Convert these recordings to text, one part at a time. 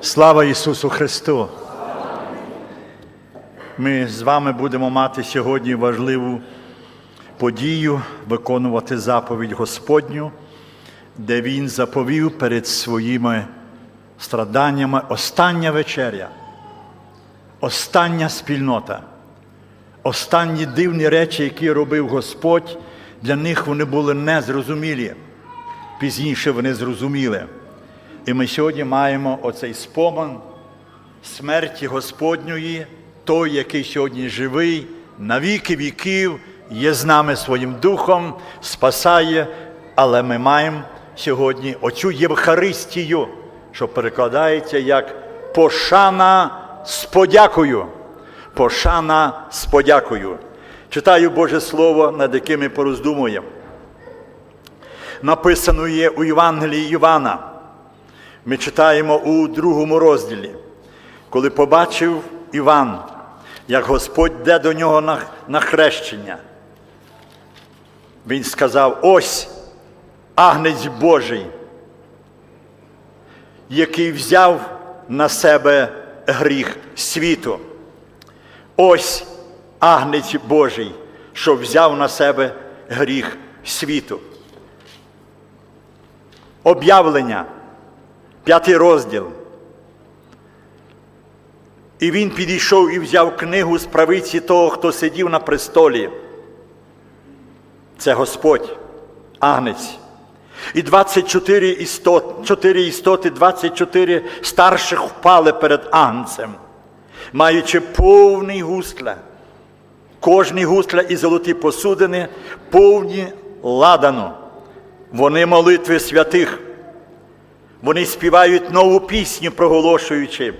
Слава Ісусу Христу! Ми з вами будемо мати сьогодні важливу подію, виконувати заповідь Господню, де Він заповів перед своїми страданнями остання вечеря, остання спільнота, останні дивні речі, які робив Господь, для них вони були незрозумілі. Пізніше вони зрозуміли. І ми сьогодні маємо оцей спомин смерті Господньої, той, який сьогодні живий, на віки віків, є з нами своїм духом, спасає, але ми маємо сьогодні оцю Євхаристію, що перекладається як пошана з подякою. Пошана з подякою. Читаю Боже Слово, над яким ми пороздумуємо. Написано є у Євангелії Івана. Ми читаємо у другому розділі, коли побачив Іван, як Господь йде до нього на, на хрещення. Він сказав: ось агнець Божий, який взяв на себе гріх світу. Ось агнець Божий, що взяв на себе гріх світу. Об'явлення. П'ятий розділ. І він підійшов і взяв книгу з правиці того, хто сидів на престолі. Це Господь, Агнець. І 24 істот, 4 істоти, 24 старших впали перед Агнцем, маючи повний гусля. Кожний гусля і золоті посудини повні ладану. Вони молитви святих. Вони співають нову пісню, проголошуючи,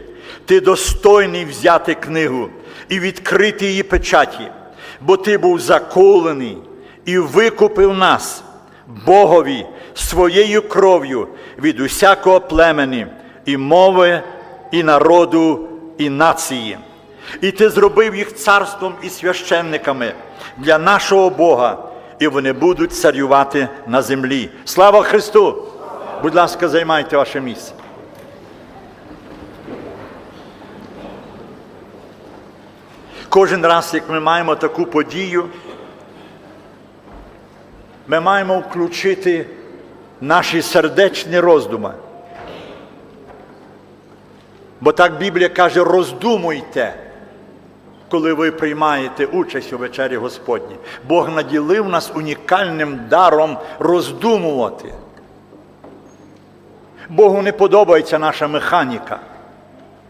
ти достойний взяти книгу і відкрити її печаті, бо ти був заколений і викупив нас, Богові, своєю кров'ю від усякого племені, і мови, і народу, і нації. І ти зробив їх царством і священниками для нашого Бога, і вони будуть царювати на землі. Слава Христу! Будь ласка, займайте ваше місце. Кожен раз, як ми маємо таку подію, ми маємо включити наші сердечні роздуми. Бо так Біблія каже, роздумуйте, коли ви приймаєте участь у вечері Господній. Бог наділив нас унікальним даром роздумувати. Богу не подобається наша механіка,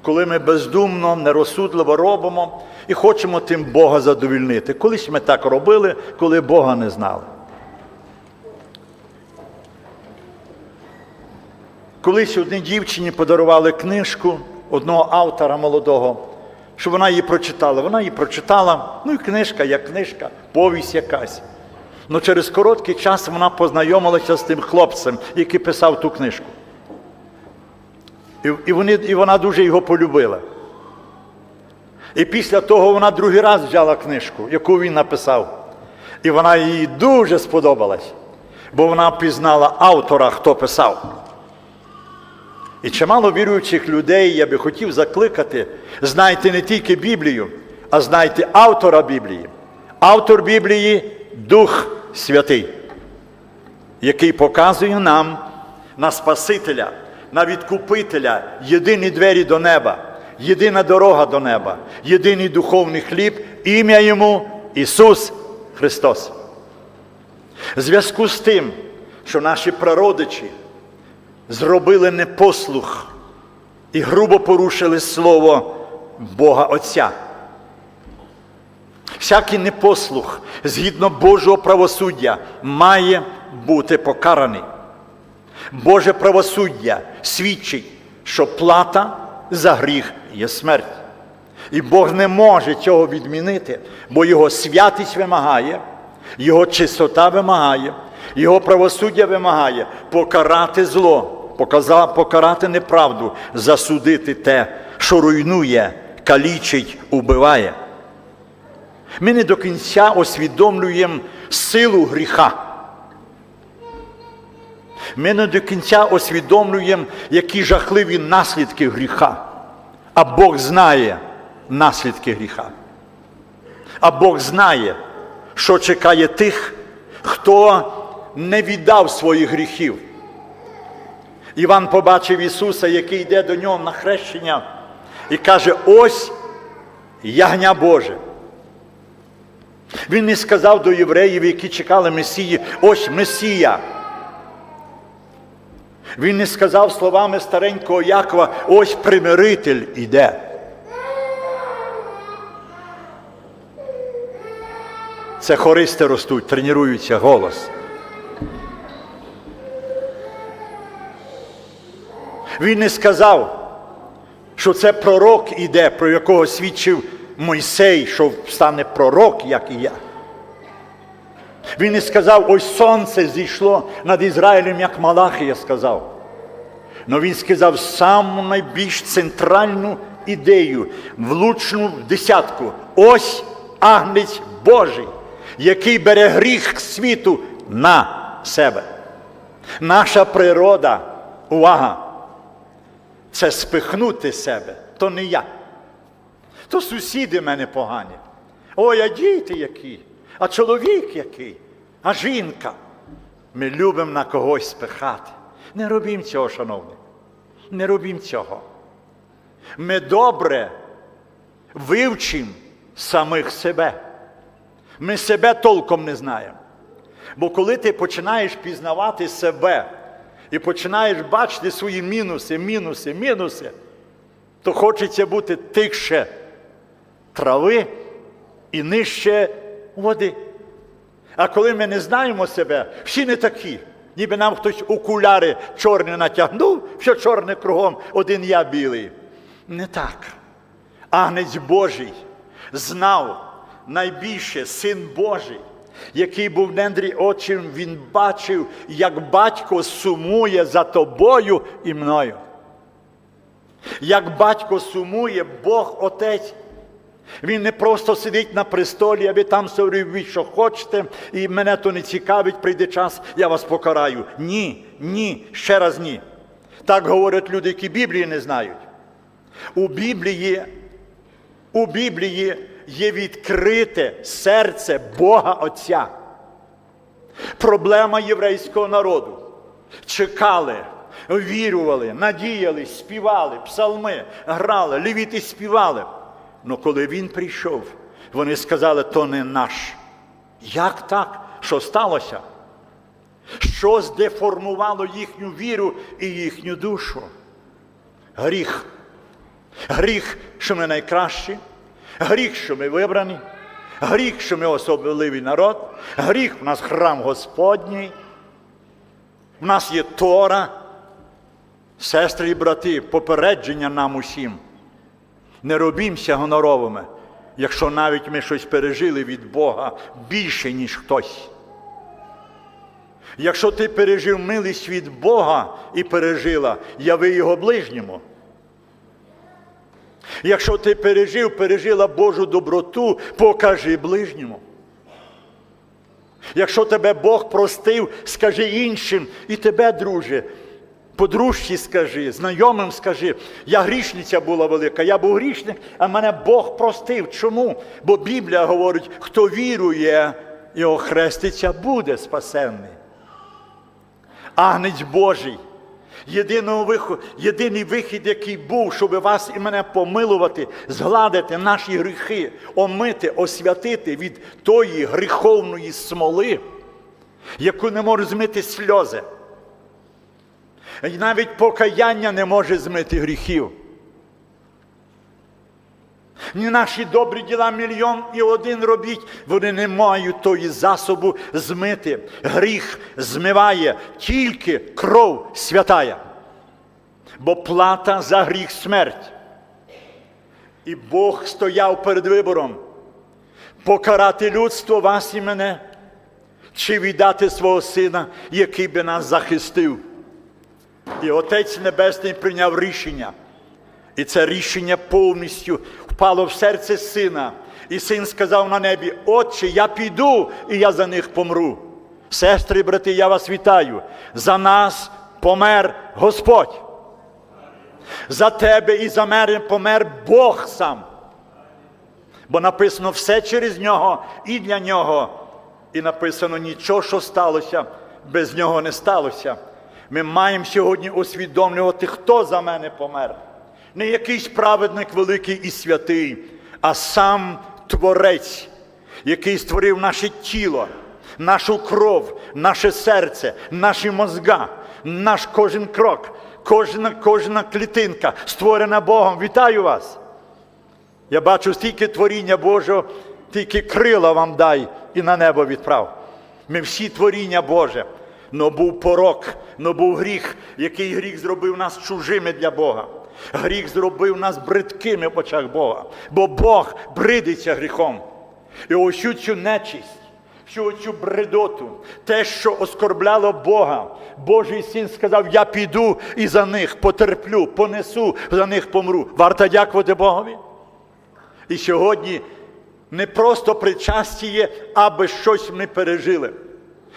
коли ми бездумно, нерозсудливо робимо і хочемо тим Бога задовільнити. Колись ми так робили, коли Бога не знали. Колись одній дівчині подарували книжку одного автора молодого, щоб вона її прочитала. Вона її прочитала, ну і книжка, як книжка, повість якась. Ну через короткий час вона познайомилася з тим хлопцем, який писав ту книжку. І, вони, і вона дуже його полюбила. І після того вона другий раз взяла книжку, яку він написав. І вона їй дуже сподобалась, бо вона пізнала автора, хто писав. І чимало віруючих людей я би хотів закликати, знайте не тільки Біблію, а знайте автора Біблії. Автор Біблії Дух Святий, який показує нам на Спасителя, на відкупителя, єдині двері до неба, єдина дорога до неба, єдиний духовний хліб, ім'я йому Ісус Христос. В зв'язку з тим, що наші прародичі зробили непослух і грубо порушили Слово Бога Отця. Всякий непослух згідно Божого правосуддя має бути покараний. Боже правосуддя свідчить, що плата за гріх є смерть. І Бог не може цього відмінити, бо Його святість вимагає, Його чистота вимагає, Його правосуддя вимагає покарати зло, покарати неправду, засудити те, що руйнує, калічить, убиває. Ми не до кінця усвідомлюємо силу гріха. Ми не до кінця усвідомлюємо, які жахливі наслідки гріха. А Бог знає наслідки гріха. А Бог знає, що чекає тих, хто не віддав своїх гріхів. Іван побачив Ісуса, який йде до нього на хрещення, і каже: ось ягня Боже. Він не сказав до євреїв, які чекали Месії, ось Месія. Він не сказав словами старенького Якова, ось примиритель іде. Це хористи ростуть, тренуються голос. Він не сказав, що це пророк іде, про якого свідчив Мойсей, що стане пророк, як і я. Він не сказав, ось сонце зійшло над Ізраїлем, як Малахія сказав. Но він сказав саму найбільш центральну ідею, влучну десятку. Ось агнець Божий, який бере гріх світу на себе. Наша природа, увага, це спихнути себе, то не я. То сусіди мене погані. Ой, а діти які, а чоловік який, а жінка. Ми любимо на когось спихати. Не робім цього, шановні. Не робім цього. Ми добре вивчимо самих себе. Ми себе толком не знаємо. Бо коли ти починаєш пізнавати себе і починаєш бачити свої мінуси, мінуси, мінуси, то хочеться бути тихше трави і нижче води. А коли ми не знаємо себе, всі не такі. Ніби нам хтось окуляри чорні натягнув, що чорне кругом, один я білий. Не так. Агнець Божий знав найбільше син Божий, який був в нендрі очим, він бачив, як батько сумує за тобою і мною. Як батько сумує, Бог Отець. Він не просто сидить на престолі, аби там собі що хочете, і мене то не цікавить, прийде час, я вас покараю. Ні, ні, ще раз ні. Так говорять люди, які Біблії не знають. У Біблії, у Біблії є відкрите серце Бога Отця. Проблема єврейського народу. Чекали, вірували, надіялись, співали, псалми, грали, лівіти співали. Но коли він прийшов, вони сказали, то не наш. Як так? Що сталося? Що здеформувало їхню віру і їхню душу? Гріх. Гріх, що ми найкращі, гріх, що ми вибрані, гріх, що ми особливий народ, гріх, в нас храм Господній, в нас є Тора. Сестри і брати, попередження нам усім. Не робімося гоноровими, якщо навіть ми щось пережили від Бога більше, ніж хтось. Якщо ти пережив милість від Бога і пережила, яви його ближньому. Якщо ти пережив, пережила Божу доброту, покажи ближньому. Якщо тебе Бог простив, скажи іншим і тебе, друже, подружці скажи, знайомим скажи, я грішниця була велика, я був грішник, а мене Бог простив. Чому? Бо Біблія говорить, хто вірує і охреститься, буде спасенний. Агнець Божий. Виход, єдиний вихід, який був, щоб вас і мене помилувати, згладити наші гріхи, омити, освятити від тої гріховної смоли, яку не може змити сльози. І навіть покаяння не може змити гріхів. Ні наші добрі діла мільйон і один робіть, вони не мають тої засобу змити. Гріх змиває тільки кров святая. Бо плата за гріх смерть. І Бог стояв перед вибором покарати людство вас і мене, чи віддати свого сина, який би нас захистив. І Отець Небесний прийняв рішення. І це рішення повністю впало в серце сина. І син сказав на небі: Отче, я піду, і я за них помру. Сестри брати, я вас вітаю. За нас помер Господь. За тебе і за мене помер Бог сам. Бо написано все через нього і для нього. І написано нічого, що сталося, без нього не сталося. Ми маємо сьогодні усвідомлювати, хто за мене помер. Не якийсь праведник великий і святий, а сам Творець, який створив наше тіло, нашу кров, наше серце, наші мозга, наш кожен крок, кожна, кожна клітинка створена Богом. Вітаю вас! Я бачу стільки творіння Божого, тільки крила вам дай і на небо відправ. Ми всі творіння Боже. Но був порок, но був гріх, який гріх зробив нас чужими для Бога. Гріх зробив нас бридкими в очах Бога, бо Бог бридиться гріхом. І ось цю нечисть, всю цю бредоту, те, що оскорбляло Бога, Божий син сказав: Я піду і за них потерплю, понесу, за них помру. Варто дякувати Богові. І сьогодні не просто причасті є, аби щось ми пережили.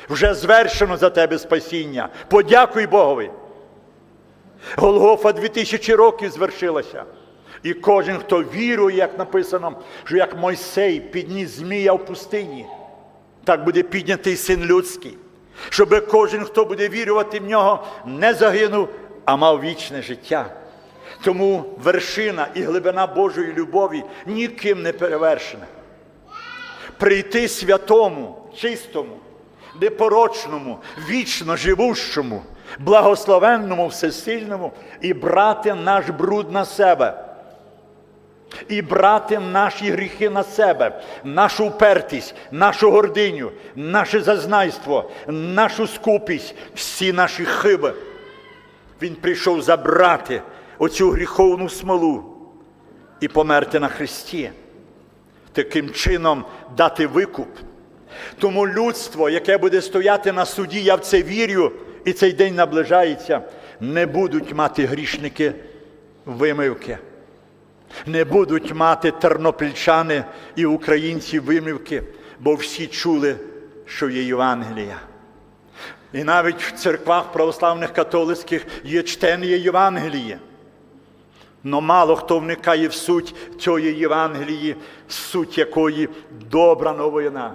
Вже звершено за тебе спасіння. Подякуй Богові. Голгофа 2000 років звершилася. І кожен, хто вірує, як написано, що як Мойсей підніс змія в пустині, так буде піднятий син людський. Щоб кожен, хто буде вірувати в нього, не загинув, а мав вічне життя. Тому вершина і глибина Божої любові ніким не перевершена. Прийти святому, чистому, непорочному, вічно живущому, благословенному, всесильному і брати наш бруд на себе. І брати наші гріхи на себе, нашу упертість, нашу гординю, наше зазнайство, нашу скупість, всі наші хиби. Він прийшов забрати оцю гріховну смолу і померти на Христі, таким чином дати викуп. Тому людство, яке буде стояти на суді, я в це вірю, і цей день наближається, не будуть мати грішники вимивки. Не будуть мати тернопільчани і українці вимівки, бо всі чули, що є Євангелія. І навіть в церквах православних католицьких є чтення Євангелія. Но мало хто вникає в суть цієї Євангелії, суть якої добра новина.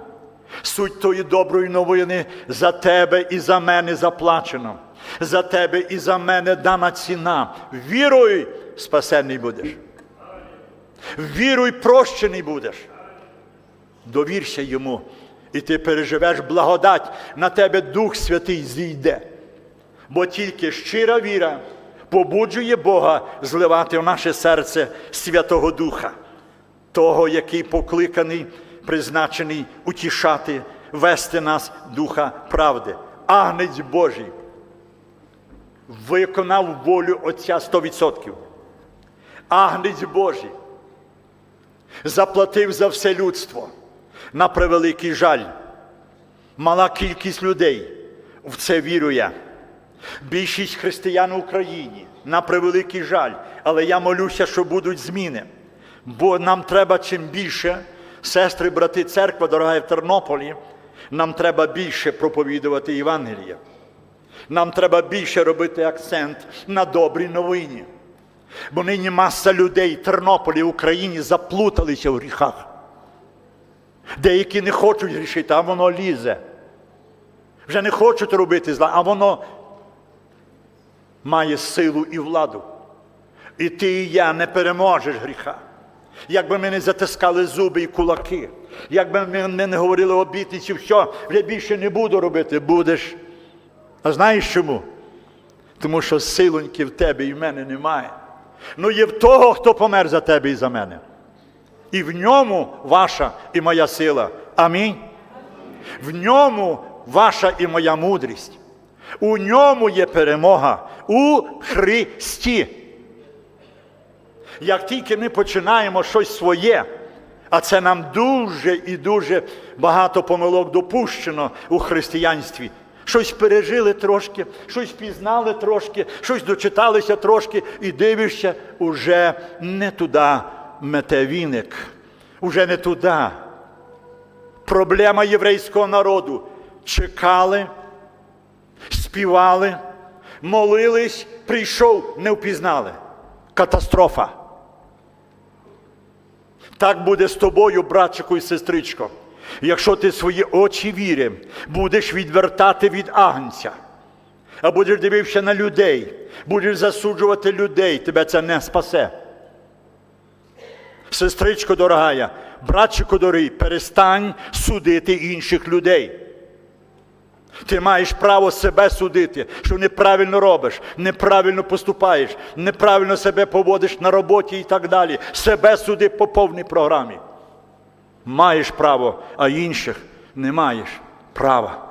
Суть тої доброї новини за тебе і за мене заплачено. За тебе і за мене дана ціна. Віруй, спасенний будеш. Віруй, прощений будеш. Довірся йому, і ти переживеш благодать, на тебе Дух Святий зійде. Бо тільки щира віра побуджує Бога зливати в наше серце Святого Духа, того, який покликаний, призначений утішати, вести нас Духа правди. Агнець Божий виконав волю Отця 100%. Агнець Божий заплатив за все людство. На превеликий жаль. Мала кількість людей в це вірує. Більшість християн в Україні на превеликий жаль. Але я молюся, що будуть зміни. Бо нам треба чим більше, сестри, брати, церква, дорога в Тернополі, нам треба більше проповідувати Євангелія. Нам треба більше робити акцент на добрій новині. Бо нині маса людей в Тернополі, в Україні заплуталися в гріхах. Деякі не хочуть грішити, а воно лізе. Вже не хочуть робити зла, а воно має силу і владу. І ти і я не переможеш гріха. Якби ми не затискали зуби і кулаки, якби ми не говорили обітниці, все, вже більше не буду робити, будеш. А знаєш чому? Тому що силоньки в тебе і в мене немає. Ну є в того, хто помер за тебе і за мене. І в ньому ваша і моя сила. Амінь. В ньому ваша і моя мудрість. У ньому є перемога у Христі. Як тільки ми починаємо щось своє, а це нам дуже і дуже багато помилок допущено у християнстві. Щось пережили трошки, щось пізнали трошки, щось дочиталися трошки, і дивишся, уже не туди мете віник, уже не туди. Проблема єврейського народу чекали, співали, молились, прийшов, не впізнали. Катастрофа. Так буде з тобою, братчику і сестричко. Якщо ти свої очі віри будеш відвертати від агнця, а будеш дивився на людей, будеш засуджувати людей, тебе це не спасе. Сестричко дорогая, братчику дорогий, перестань судити інших людей. Ти маєш право себе судити, що неправильно робиш, неправильно поступаєш, неправильно себе поводиш на роботі і так далі. Себе суди по повній програмі. Маєш право, а інших не маєш права.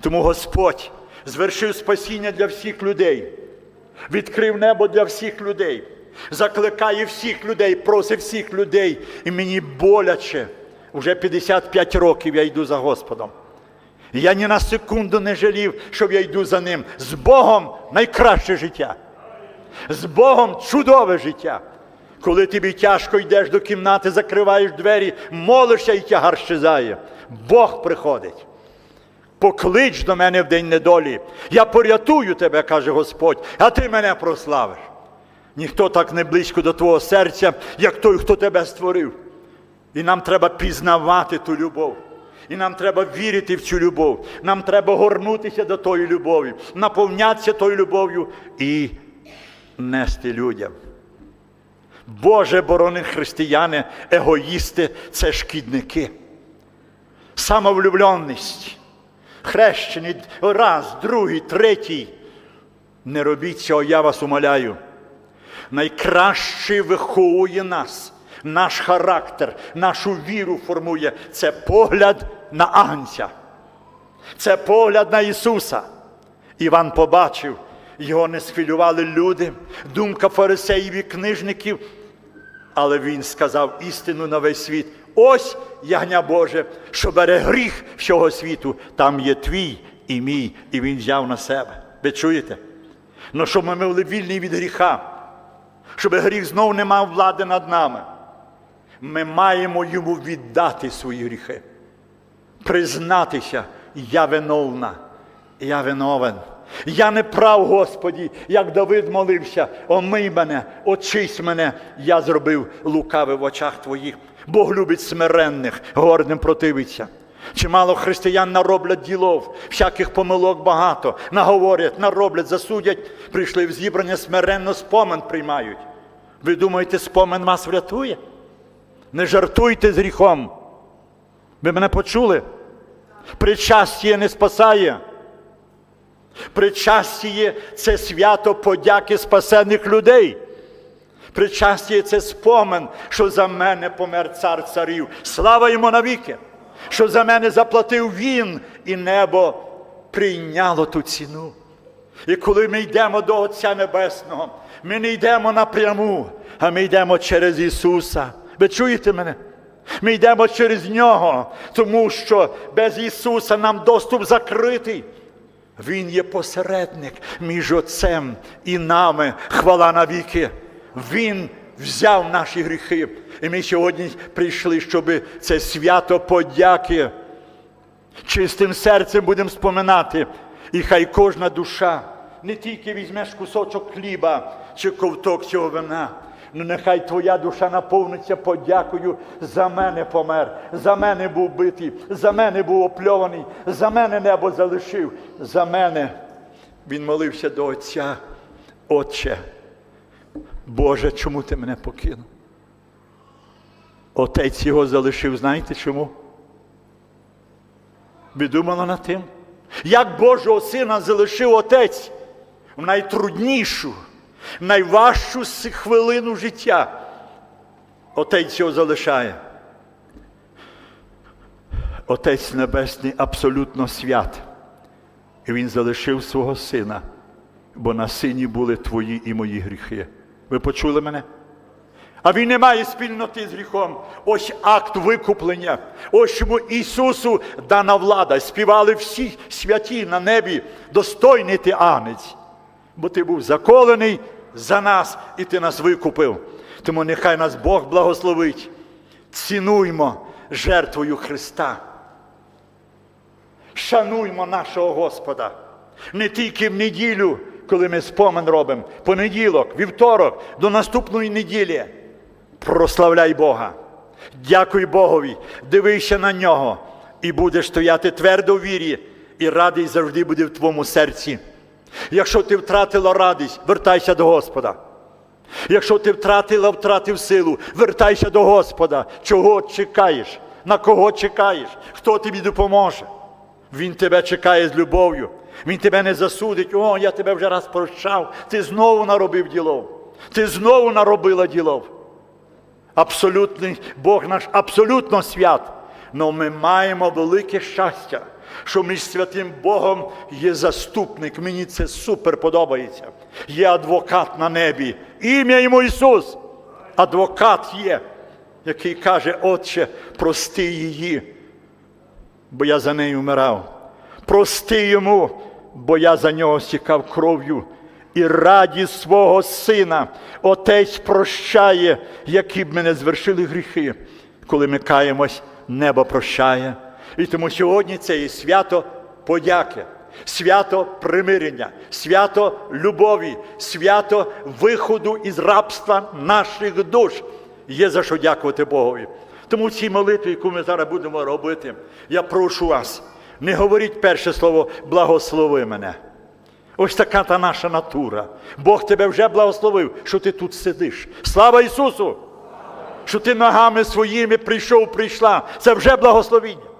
Тому Господь звершив спасіння для всіх людей, відкрив небо для всіх людей, закликає всіх людей, просить всіх людей. І мені боляче. Уже 55 років я йду за Господом. Я ні на секунду не жалів, щоб я йду за ним. З Богом найкраще життя. З Богом чудове життя. Коли тобі тяжко йдеш до кімнати, закриваєш двері, молишся і тягар щезає. Бог приходить. Поклич до мене в день недолі. Я порятую тебе, каже Господь, а ти мене прославиш. Ніхто так не близько до твого серця, як той, хто тебе створив. І нам треба пізнавати ту любов. І нам треба вірити в цю любов. Нам треба горнутися до тої любові, наповнятися тою любов'ю і нести людям. Боже борони християни, егоїсти це шкідники. Самовлюбленість. Хрещені раз, другий, третій. Не робіть цього, я вас умоляю. Найкраще виховує нас, наш характер, нашу віру формує це погляд на Агнця. Це погляд на Ісуса. Іван побачив, його не схвилювали люди, думка фарисеїв і книжників. Але він сказав істину на весь світ. Ось ягня Боже, що бере гріх всього світу, там є твій і мій, і він взяв на себе. Ви чуєте? Ну, щоб ми були вільні від гріха, щоб гріх знов не мав влади над нами. Ми маємо йому віддати свої гріхи, признатися, я виновна, я виновен. Я не прав, Господі, як Давид молився, омий мене, очись мене, я зробив лукаве в очах твоїх. Бог любить смиренних, гордим противиться. Чимало християн нароблять ділов, всяких помилок багато, наговорять, нароблять, засудять, прийшли в зібрання смиренно спомин приймають. Ви думаєте, спомин вас врятує? Не жартуйте з гріхом. Ви мене почули? Причастя не спасає. Причастя це свято подяки спасених людей. Причастя це спомин, що за мене помер цар царів. Слава йому навіки, що за мене заплатив він, і небо прийняло ту ціну. І коли ми йдемо до Отця Небесного, ми не йдемо напряму, а ми йдемо через Ісуса. Ви чуєте мене? Ми йдемо через Нього, тому що без Ісуса нам доступ закритий. Він є посередник між Отцем і нами, хвала навіки. Він взяв наші гріхи. І ми сьогодні прийшли, щоб це свято подяки. Чистим серцем будемо споминати. І хай кожна душа не тільки візьмеш кусочок хліба чи ковток цього вина. Ну нехай твоя душа наповниться подякою за мене помер, за мене був битий, за мене був опльований, за мене небо залишив, за мене. Він молився до Отця, Отче. Боже, чому ти мене покинув? Отець його залишив, знаєте чому? Ви думали над тим? Як Божого сина залишив отець в найтруднішу, найважчу хвилину життя. Отець його залишає. Отець Небесний абсолютно свят. І він залишив свого сина, бо на сині були твої і мої гріхи. Ви почули мене? А він не має спільноти з гріхом. Ось акт викуплення. Ось чому Ісусу дана влада. Співали всі святі на небі, достойний ти агнець. Бо ти був заколений за нас, і ти нас викупив. Тому нехай нас Бог благословить. Цінуймо жертвою Христа. Шануймо нашого Господа. Не тільки в неділю, коли ми спомин робимо, понеділок, вівторок, до наступної неділі. Прославляй Бога. Дякуй Богові, дивися на нього, і будеш стояти твердо в вірі, і радість завжди буде в твоєму серці. Якщо ти втратила радість, вертайся до Господа. Якщо ти втратила, втратив силу, вертайся до Господа. Чого чекаєш? На кого чекаєш? Хто тобі допоможе? Він тебе чекає з любов'ю. Він тебе не засудить. О, я тебе вже раз прощав. Ти знову наробив ділов. Ти знову наробила ділов. Абсолютний Бог наш абсолютно свят. Но ми маємо велике щастя, що між святим Богом є заступник. Мені це супер подобається. Є адвокат на небі. Ім'я йому Ісус. Адвокат є, який каже, Отче, прости її, бо я за нею вмирав. Прости йому, бо я за нього стікав кров'ю. І радість свого сина Отець прощає, які б ми не звершили гріхи. Коли ми каємось, небо прощає. І тому сьогодні це є свято подяки, свято примирення, свято любові, свято виходу із рабства наших душ. Є за що дякувати Богові. Тому в цій молитві, яку ми зараз будемо робити, я прошу вас, не говоріть перше слово благослови мене. Ось така та наша натура. Бог тебе вже благословив, що ти тут сидиш. Слава Ісусу! Що ти ногами своїми прийшов, прийшла. Це вже благословіння.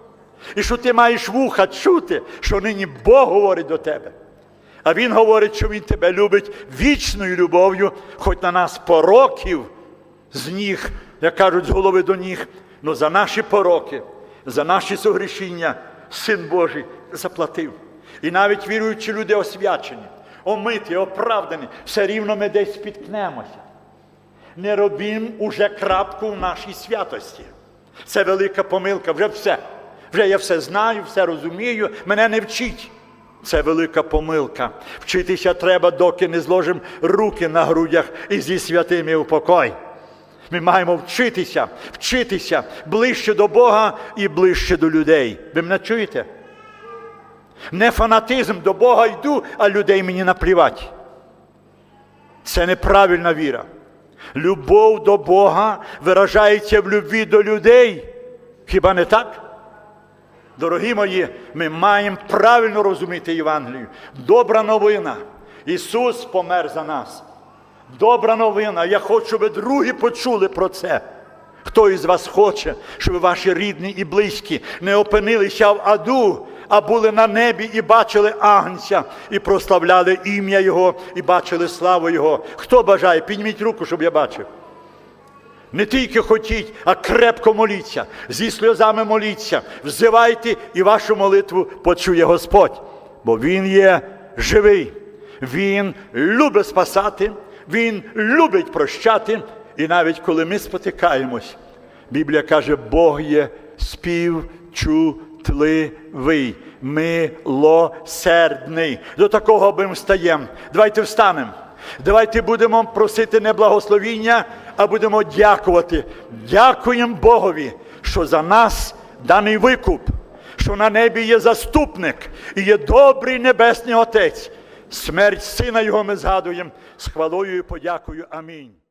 І що ти маєш вуха чути, що нині Бог говорить до тебе. А Він говорить, що Він тебе любить вічною любов'ю, хоч на нас пороків з ніг, як кажуть, з голови до ніг, але за наші пороки, за наші согрішіння Син Божий заплатив. І навіть віруючі люди освячені, омиті, оправдані, все рівно ми десь спіткнемося. Не робім уже крапку в нашій святості. Це велика помилка, вже все. Вже я все знаю, все розумію, мене не вчить. Це велика помилка. Вчитися треба, доки не зложимо руки на грудях і зі святими у покой. Ми маємо вчитися, вчитися ближче до Бога і ближче до людей. Ви мене чуєте? Не фанатизм до Бога йду, а людей мені наплівати. Це неправильна віра. Любов до Бога виражається в любві до людей. Хіба не так? Дорогі мої, ми маємо правильно розуміти Євангелію. Добра новина. Ісус помер за нас. Добра новина. Я хочу, щоб другі почули про це. Хто із вас хоче, щоб ваші рідні і близькі не опинилися в аду, а були на небі і бачили Агнця, і прославляли ім'я Його, і бачили славу Його. Хто бажає, підніміть руку, щоб я бачив. Не тільки хотіть, а крепко моліться, зі сльозами моліться, взивайте і вашу молитву почує Господь. Бо Він є живий, Він любить спасати, Він любить прощати. І навіть коли ми спотикаємось, Біблія каже, Бог є співчутливий, милосердний. До такого ми встаємо. Давайте встанемо. Давайте будемо просити не благословіння, а будемо дякувати. Дякуємо Богові, що за нас даний викуп, що на небі є заступник і є добрий небесний Отець. Смерть Сина Його ми згадуємо з хвалою і подякою. Амінь.